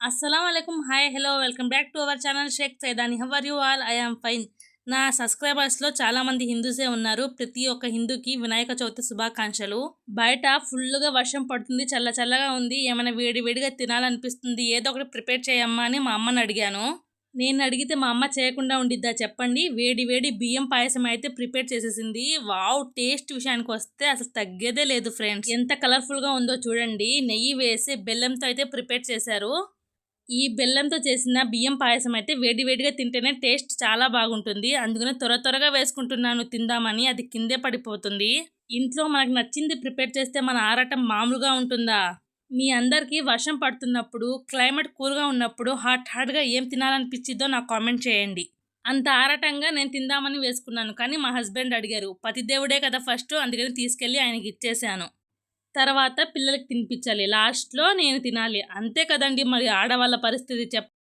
అస్సలం అయికం hi hello welcome back to our channel Shaik Saidani how are you all I am fine నా సబ్స్క్రైబర్స్లో చాలామంది హిందూసే ఉన్నారు. ప్రతి ఒక్క హిందూకి వినాయక చవితి శుభాకాంక్షలు. బయట ఫుల్గా వర్షం పడుతుంది చల్ల చల్లగా ఉంది. ఏమైనా వేడి వేడిగా తినాలనిపిస్తుంది ఏదో ఒకటి ప్రిపేర్ చేయమ్మా అని మా అమ్మని అడిగాను. నేను అడిగితే మా అమ్మ చేయకుండా ఉండిద్దా చెప్పండి. వేడి వేడి బియ్యం పాయసం అయితే ప్రిపేర్ చేసేసింది. వావ్ టేస్ట్ విషయానికి వస్తే అసలు తగ్గేదే లేదు ఫ్రెండ్స్. ఎంత కలర్ఫుల్గా ఉందో చూడండి. నెయ్యి వేసి బెల్లంతో అయితే ప్రిపేర్ చేశారు. ఈ బెల్లంతో చేసిన బియ్యం పాయసం అయితే వేడి వేడిగా తింటేనే టేస్ట్ చాలా బాగుంటుంది. అందుకనే త్వర త్వరగా వేసుకుంటున్నాను తిందామని. అది కిందే పడిపోతుంది. ఇంట్లో మనకు నచ్చింది ప్రిపేర్ చేస్తే మన ఆరాటం మామూలుగా ఉంటుందా? మీ అందరికీ వర్షం పడుతున్నప్పుడు క్లైమేట్ కూల్గా ఉన్నప్పుడు హాట్ హాట్గా ఏం తినాలనిపించిద్దో నాకు కామెంట్ చేయండి. అంత ఆరాటంగా నేను తిందామని వేసుకున్నాను కానీ మా హస్బెండ్ అడిగారు పతిదేవుడే కదా ఫస్ట్? అందుకని తీసుకెళ్ళి ఆయనకి ఇచ్చేసాను. తర్వాత పిల్లలకి తినిపించాలి. లాస్ట్లో నేను తినాలి. అంతే కదండి మరి ఆడవాళ్ళ పరిస్థితి చెప్